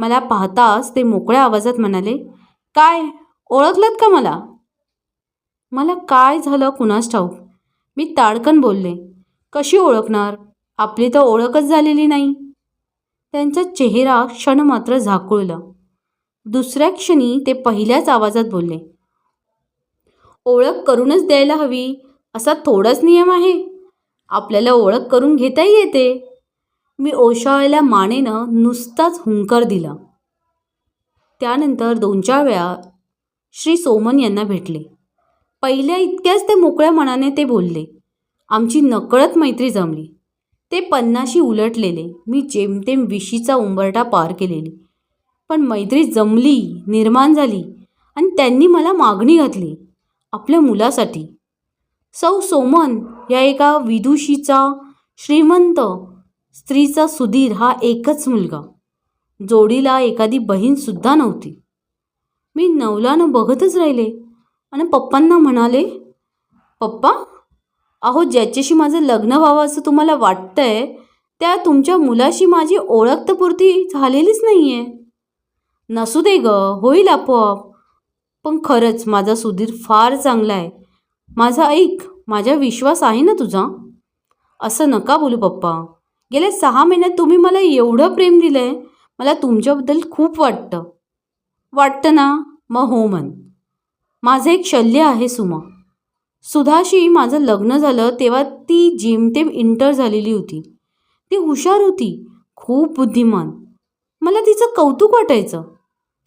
मला पाहताच ते मोकळ्या आवाजात म्हणाले काय? ओळखलत का मला? मला काय झालं कुणास ठाऊक? मी ताडकन बोलले. कशी ओळखणार? आपली तर ओळखच झालेली नाही. त्यांचा चेहरा क्षण मात्र झाकुळला. दुसऱ्या क्षणी ते पहिल्याच आवाजात बोलले ओळख करूनच द्यायला हवी. असा थोडाच नियम आहे. आपल्याला ओळख करून घेताही येते. मी ओशाळलेल्या मानेनं नुसताच हुंकार दिला. त्यानंतर दोन चार वेळा श्री सोमन यांना भेटले. पहिल्या इतक्याच ते मोकळ्या मनाने ते बोलले. आमची नकळत मैत्री जमली. ते पन्नाशी उलटलेले. मी जेमतेम विशीचा उंबरटा पार केलेली. पण मैत्री जमली निर्माण झाली आणि त्यांनी मला मागणी घातली. आपल्या मुलासाठी. सौ सोमन या एका विदुषीचा श्रीमंत स्त्रीचा सुधीर हा एकच मुलगा. जोडीला एखादी बहीणसुद्धा नव्हती. मी नवलानं बघतच राहिले आणि पप्पांना म्हणाले पप्पा अहो ज्याच्याशी माझं लग्न व्हावं असं तुम्हाला वाटतंय त्या तुमच्या मुलाशी माझी ओळख तर पुरती झालेलीच नाही आहे नसू दे ग होईल आपोआप. पण खरंच माझा सुधीर फार चांगला आहे. माझा ऐक माझा विश्वास आहे ना तुझा? असं नका बोलू पप्पा. गेल्या सहा महिन्यात तुम्ही मला एवढं प्रेम दिलं आहे मला तुमच्याबद्दल खूप वाटतं. वाटतं ना? मग हो म्हण. माझं एक शल्य आहे सुमा. सुधाशी माझं लग्न झालं तेव्हा ती जेमतेम इंटर झालेली होती. ती हुशार होती खूप बुद्धिमान. मला तिचं कौतुक वाटायचं.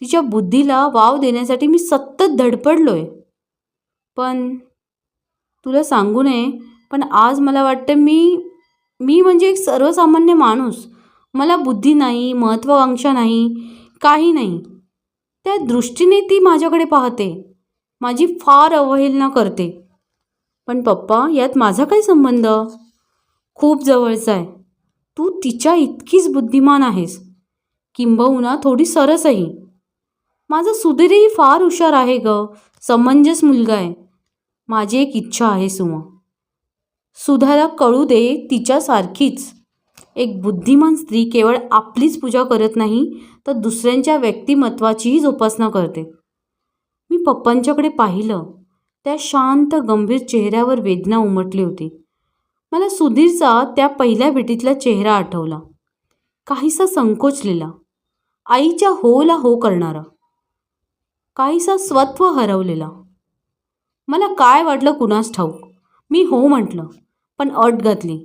तिच्या बुद्धीला वाव देण्यासाठी मी सतत धडपडलो आहे पण तुला सांगू नये पण आज मला वाटतं मी मी म्हणजे एक सर्वसामान्य माणूस. मला बुद्धी नाही महत्त्वाकांक्षा नाही काही नाही. त्या दृष्टीने ती माझ्याकडे पाहते. माझी फार अवहेलना करते. पण पप्पा यात माझा काय संबंध? खूप जवळचा आहे. तू तिच्या इतकीच बुद्धिमान आहेस. किंबहुना थोडी सरसही. माझा सुधीरही फार हुशार आहे ग. समंजस मुलगा आहे. माझी एक इच्छा आहे सुमा. सुधाला कळू दे तिच्यासारखीच. एक बुद्धिमान स्त्री केवळ आपलीच पूजा करत नाही तर दुसऱ्यांच्या व्यक्तिमत्वाचीही जोपासना करते. मी पप्पांच्याकडे पाहिलं त्या शांत गंभीर चेहऱ्यावर वेदना उमटली होती. मला सुधीरचा त्या पहिल्या भेटीतला चेहरा आठवला. काहीसा संकोचलेला आईच्या होला हो करणारा. काहीसा स्वत्व हरवलेला. मला काय वाटलं कुणास ठाऊक? मी हो म्हटलं पण अट घातली.